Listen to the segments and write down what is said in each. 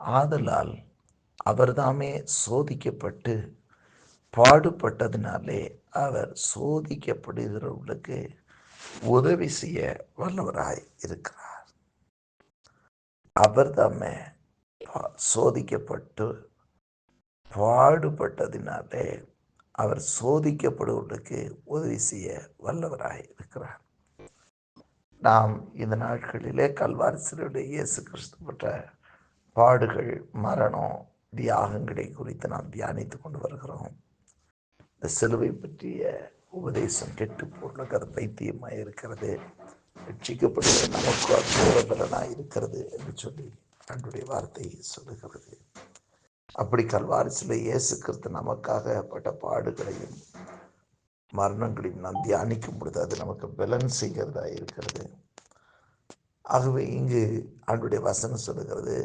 ஆதலால் அவர்தாமே சோதிக்கப்பட்டு பாடுபட்டதினாலே அவர் சோதிக்கப்படுகிறவர்களுக்கு உதவி செய்ய வல்லவராய் இருக்கிறார். அவர் தாமே சோதிக்கப்பட்டு பாடுபட்டதினாலே அவர் சோதிக்கப்படுவதற்கு உதவி செய்ய வல்லவராய் இருக்கிறார். நாம் இந்த நாட்களிலே கல்வாரி சிறுடைய இயேசு கிறிஸ்து பெற்ற பாடுகள் மரணம் தியாகங்களை குறித்து நாம் தியானித்து கொண்டு வருகிறோம். இந்த சிலுவை பற்றிய உபதேசம் கெட்டு போடுகிறது பைத்தியமாக இருக்கிறது. ரட்சிக்கப்படுகிற நமக்கு அற்புதபலனாக இருக்கிறது என்று சொல்லி அன்றுடைய வார்த்தை சொல்லுகிறது. அப்படி கல்வாரிசில் இயேசு கிறிஸ்து நமக்காக பட்ட பாடுகளையும் மரணங்களையும் நாம் தியானிக்கும் பொழுது அது நமக்கு பலன் செய்கிறதா இருக்கிறது. ஆகவே இங்கு ஆண்டுடைய வசனம் சொல்லுகிறது.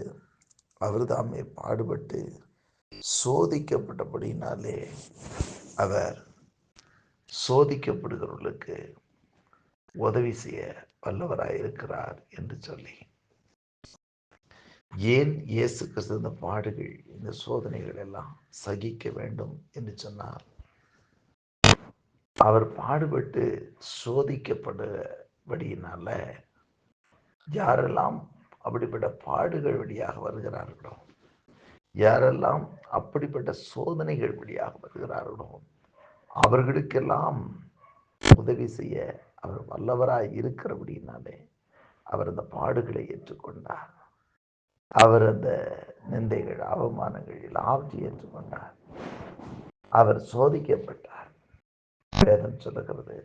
அவர் தாமே பாடுபட்டு சோதிக்கப்பட்டபடினாலே அவர் சோதிக்கப்படுகிறவர்களுக்கு உதவி செய்ய வல்லவராயிருக்கிறார் என்று சொல்லி. ஏன் இயேசு கிறிஸ்து இந்த பாடுகள் இந்த சோதனைகள் எல்லாம் சகிக்க வேண்டும் என்று சொன்னார் அவர் பாடுபட்டு சோதிக்கப்படுபடியினால யாரெல்லாம் அப்படிப்பட்ட பாடுகள் வழியாக வருகிறார்களோ? யாரெல்லாம் அப்படிப்பட்ட சோதனைகள் வழியாக வருகிறார்களோ? அவர்களுக்கெல்லாம் உதவி செய்ய அவர் வல்லவராய் இருக்கிறபடினாலே அவர் அந்த பாடுகளை ஏற்றுக்கொண்டார். அவர் அந்த நிந்தைகள் அவமானங்கள் எல்லாவற்றையும் ஏற்றுக்கொண்டார். அவர் சோதிக்கப்பட்டார். வேதம் சொல்லுகிறது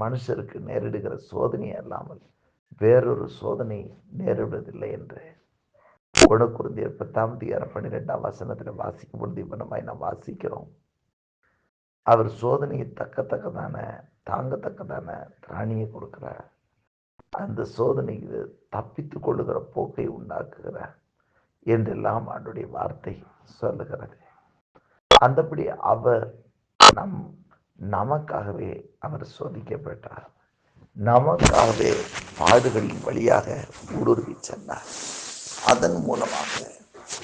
மனுஷருக்கு நேரிடுகிற சோதனை அல்லாமல் வேறொரு சோதனை நேரிடுவதில்லை என்று ஒன்று பத்தாம் அதிகாரம் பன்னிரெண்டாம் வசனத்தில் வாசிக்கும் பொழுது இவனமாய் நாம் வாசிக்கிறோம். அவர் சோதனையை தக்கத்தக்கதான தாங்கத்தக்கதான திராணியை கொடுக்கிறார். அந்த சோதனைக்கு தப்பித்து கொள்ளுகிற போக்கை உண்டாக்குகிறார் என்றெல்லாம் அவருடைய வார்த்தை சொல்லுகிறது. அந்தபடி அவர் நம் நமக்காகவே அவர் சோதிக்கப்பட்டார். நமக்காகவே பாடுகளின் வழியாக ஊடுருவி சென்றார். அதன் மூலமாக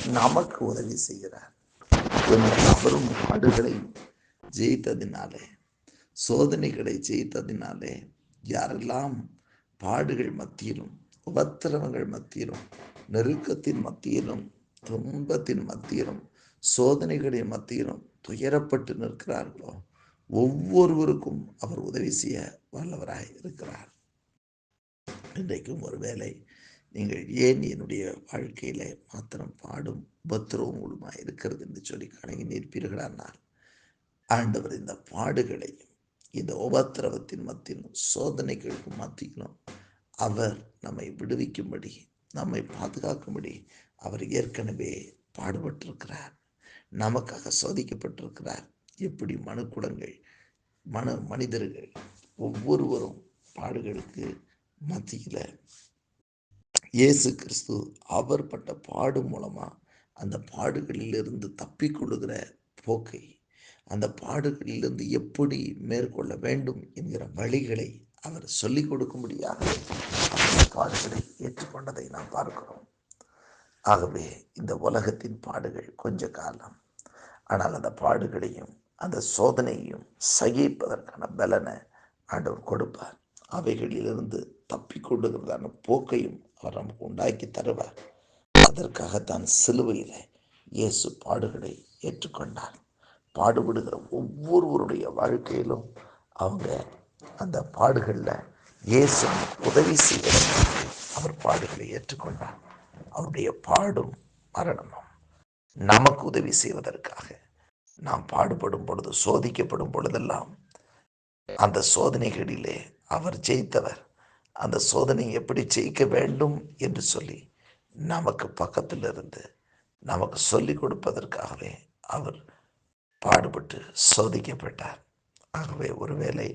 நமக்கு உதவி செய்கிறார். அவரும் பாடுகளை ஜெயித்ததினாலே சோதனைகளை ஜெயித்ததினாலே யாரெல்லாம் பாடுகள் மத்தியிலும் உபத்திரவங்கள் மத்தியிலும் நெருக்கத்தின் மத்தியிலும் துன்பத்தின் மத்தியிலும் சோதனைகளின் மத்தியிலும் துயரப்பட்டு நிற்கிறார்களோ ஒவ்வொருவருக்கும் அவர் உதவி செய்ய வல்லவராய் இருக்கிறார். இன்றைக்கும் ஒருவேளை நீங்கள் ஏன் என்னுடைய வாழ்க்கையில மாத்திரம் பாடும் உபத்திரவங்களுமாய் இருக்கிறது என்று சொல்லி கணங்கி நிற்பீர்களானால் ஆண்டவர் இந்த பாடுகளையும் இந்த உபத்திரவத்தின் மத்தியிலும் சோதனைகளுக்கு மத்தியிலும் அவர் நம்மை விடுவிக்கும்படி நம்மை பாதுகாக்கும்படி அவர் ஏற்கனவே பாடுபட்டிருக்கிறார். நமக்காக சோதிக்கப்பட்டிருக்கிறார். எப்படி மனுக்குடங்கள் மன மனிதர்கள் ஒவ்வொருவரும் பாடுகளுக்கு மத்தியில் இயேசு கிறிஸ்து அவர் பட்ட பாடு மூலமாக அந்த பாடுகளிலிருந்து தப்பிக்கொள்ளுகிற போக்கை அந்த பாடுகளிலிருந்து எப்படி மேற்கொள்ள வேண்டும் என்கிற வழிகளை அவர் சொல்லிக் கொடுக்கும்படியாக அந்த பாடுகளை ஏற்றுக்கொண்டதை நாம் பார்க்கிறோம். ஆகவே இந்த உலகத்தின் பாடுகள் கொஞ்ச காலம் ஆனால் அந்த பாடுகளையும் அந்த சோதனையும் சகிப்பதற்கான பலனை ஆண்டவர் கொடுப்பார். அவைகளிலிருந்து தப்பிக்கொண்டுகிறதான போக்கையும் அவர் நமக்கு உண்டாக்கி தருவார். அதற்காகத்தான் சிலுவையில் இயேசு பாடுகளை ஏற்றுக்கொண்டார். பாடுபடுகிற ஒவ்வொருவருடைய வாழ்க்கையிலும் அவங்க அந்த பாடுகளில் இயேசு உதவி செய்வதற்காக அவர் பாடுகளை ஏற்றுக்கொண்டார். அவருடைய பாடும் மரணமும் நமக்கு உதவி செய்வதற்காக நாம் பாடுபடும் பொழுது சோதிக்கப்படும் பொழுதெல்லாம் அந்த சோதனைகளிலே அவர் ஜெயித்தவர். அந்த சோதனை எப்படி ஜெயிக்க வேண்டும் என்று சொல்லி நமக்கு பக்கத்தில் இருந்து நமக்கு சொல்லிக் கொடுப்பதற்காகவே அவர் பாடுபட்டு சோதிக்கப்பட்டார். ஆகவே ஒருவேளை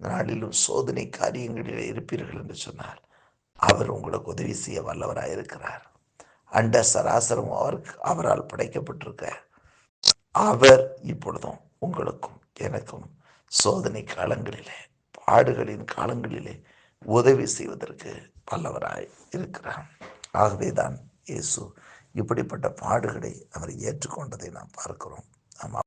நாளிலும் சோதனை காரியங்களில் இருப்பீர்கள் என்று சொன்னார் அவர் உங்களுக்கு உதவி செய்ய வல்லவராக இருக்கிறார் அண்ட சராசரம் அவருக்கு அவரால் படைக்கப்பட்டிருக்க அவர் இப்பொழுதும் உங்களுக்கும் எனக்கும் சோதனை காலங்களிலே பாடுகளின் காலங்களிலே உதவி செய்வதற்கு வல்லவராய் இருக்கிறார். ஆகவே தான் இயேசு இப்படிப்பட்ட பாடுகளை அவர் ஏற்றுக்கொண்டதை நாம் பார்க்கிறோம். ஆமாம்.